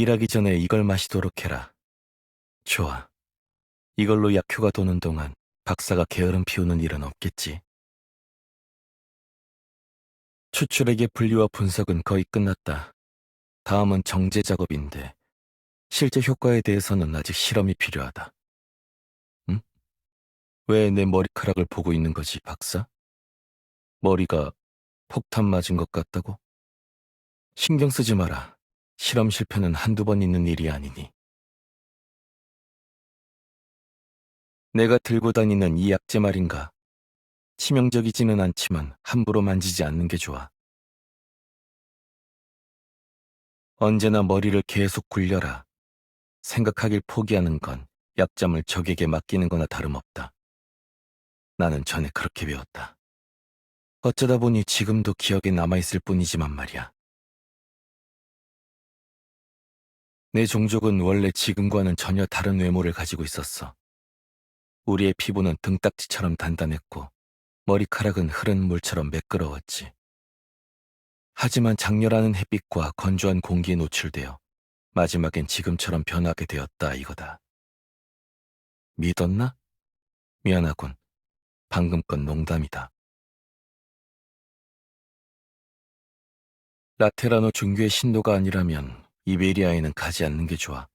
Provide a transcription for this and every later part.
일하기 전에 이걸 마시도록 해라. 좋아. 이걸로 약효가 도는 동안 박사가 게으름 피우는 일은 없겠지. 추출액의 분리와 분석은 거의 끝났다. 다음은 정제 작업인데 실제 효과에 대해서는 아직 실험이 필요하다. 응? 왜 내 머리카락을 보고 있는 거지, 박사? 머리가 폭탄 맞은 것 같다고? 신경 쓰지 마라. 실험 실패는 한두 번 있는 일이 아니니. 내가 들고 다니는 이 약재 말인가? 치명적이지는 않지만 함부로 만지지 않는 게 좋아. 언제나 머리를 계속 굴려라. 생각하길 포기하는 건 약점을 적에게 맡기는 거나 다름없다. 나는 전에 그렇게 배웠다. 어쩌다 보니 지금도 기억에 남아있을 뿐이지만 말이야. 내 종족은 원래 지금과는 전혀 다른 외모를 가지고 있었어. 우리의 피부는 등딱지처럼 단단했고, 머리카락은 흐른 물처럼 매끄러웠지. 하지만 장렬하는 햇빛과 건조한 공기에 노출되어 마지막엔 지금처럼 변하게 되었다 이거다. 믿었나? 미안하군. 방금 건 농담이다. 라테라노 중교의 신도가 아니라면 이베리아에는 가지 않는 게 좋아.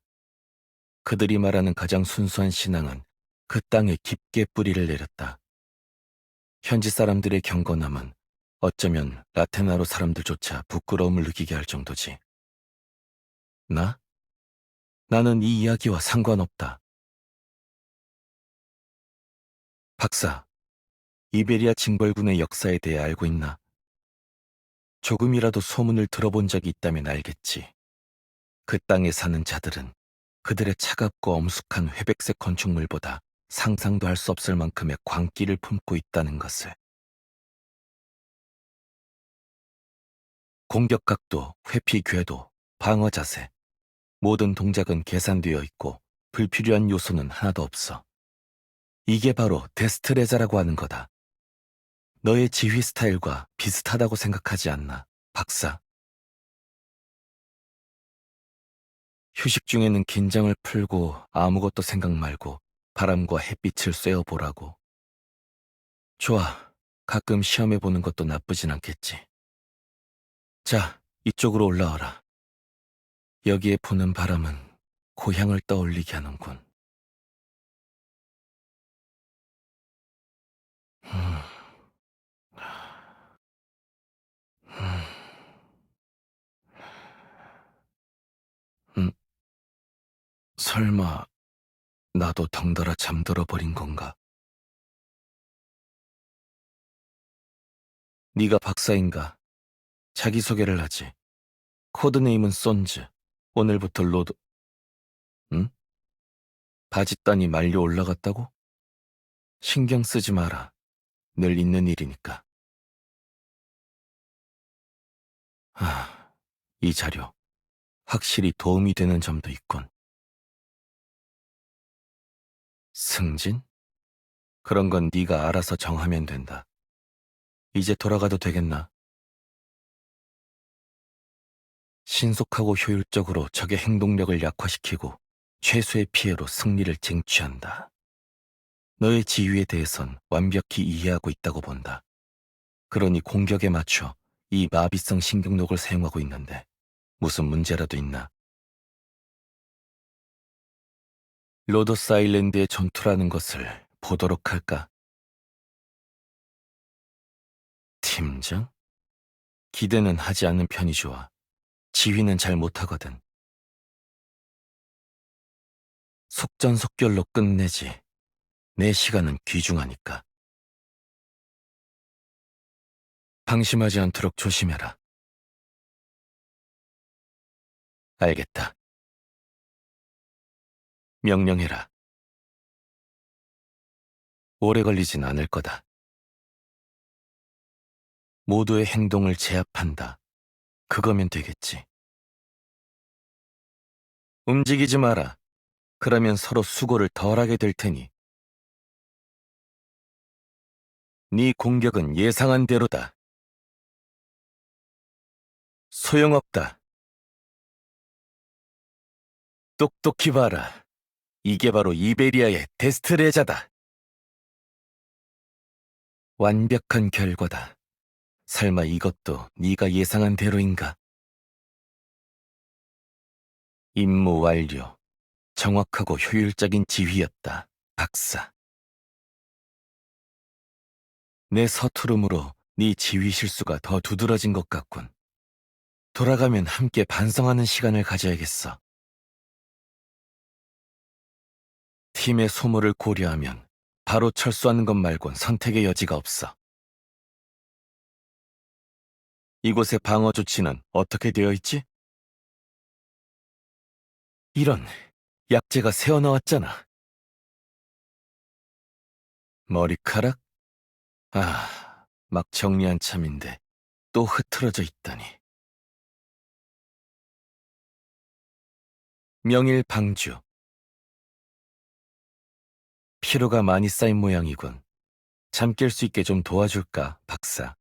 그들이 말하는 가장 순수한 신앙은 그 땅에 깊게 뿌리를 내렸다. 현지 사람들의 경건함은 어쩌면 라테나로 사람들조차 부끄러움을 느끼게 할 정도지. 나? 나는 이 이야기와 상관없다. 박사, 이베리아 징벌군의 역사에 대해 알고 있나? 조금이라도 소문을 들어본 적이 있다면 알겠지. 그 땅에 사는 자들은 그들의 차갑고 엄숙한 회백색 건축물보다 상상도 할 수 없을 만큼의 광기를 품고 있다는 것을. 공격 각도, 회피 궤도, 방어 자세, 모든 동작은 계산되어 있고 불필요한 요소는 하나도 없어. 이게 바로 데스트레자라고 하는 거다. 너의 지휘 스타일과 비슷하다고 생각하지 않나, 박사? 휴식 중에는 긴장을 풀고 아무것도 생각 말고 바람과 햇빛을 쐬어보라고. 좋아. 가끔 시험해보는 것도 나쁘진 않겠지. 자, 이쪽으로 올라와라. 여기에 부는 바람은 고향을 떠올리게 하는군. 설마 나도 덩달아 잠들어 버린 건가? 네가 박사인가? 자기소개를 하지. 코드네임은 손즈. 오늘부터 로드... 응? 바짓단이 말려 올라갔다고? 신경 쓰지 마라. 늘 있는 일이니까. 아, 이 자료. 확실히 도움이 되는 점도 있군. 승진? 그런 건 네가 알아서 정하면 된다. 이제 돌아가도 되겠나? 신속하고 효율적으로 적의 행동력을 약화시키고 최소의 피해로 승리를 쟁취한다. 너의 지휘에 대해선 완벽히 이해하고 있다고 본다. 그러니 공격에 맞춰 이 마비성 신경록을 사용하고 있는데 무슨 문제라도 있나? 로더스 아일랜드의 전투라는 것을 보도록 할까? 팀장? 기대는 하지 않는 편이 좋아. 지휘는 잘 못하거든. 속전속결로 끝내지. 내 시간은 귀중하니까. 방심하지 않도록 조심해라. 알겠다. 명령해라. 오래 걸리진 않을 거다. 모두의 행동을 제압한다. 그거면 되겠지. 움직이지 마라. 그러면 서로 수고를 덜하게 될 테니. 네 공격은 예상한 대로다. 소용없다. 똑똑히 봐라. 이게 바로 이베리아의 데스트레자다. 완벽한 결과다. 설마 이것도 네가 예상한 대로인가? 임무 완료. 정확하고 효율적인 지휘였다, 박사. 내 서투름으로 네 지휘 실수가 더 두드러진 것 같군. 돌아가면 함께 반성하는 시간을 가져야겠어. 팀의 소모를 고려하면 바로 철수하는 것 말곤 선택의 여지가 없어. 이곳의 방어 조치는 어떻게 되어 있지? 이런, 약재가 새어나왔잖아. 머리카락? 아, 막 정리한 참인데 또 흐트러져 있다니. 명일 방주. 피로가 많이 쌓인 모양이군. 잠 깰 수 있게 좀 도와줄까, 박사?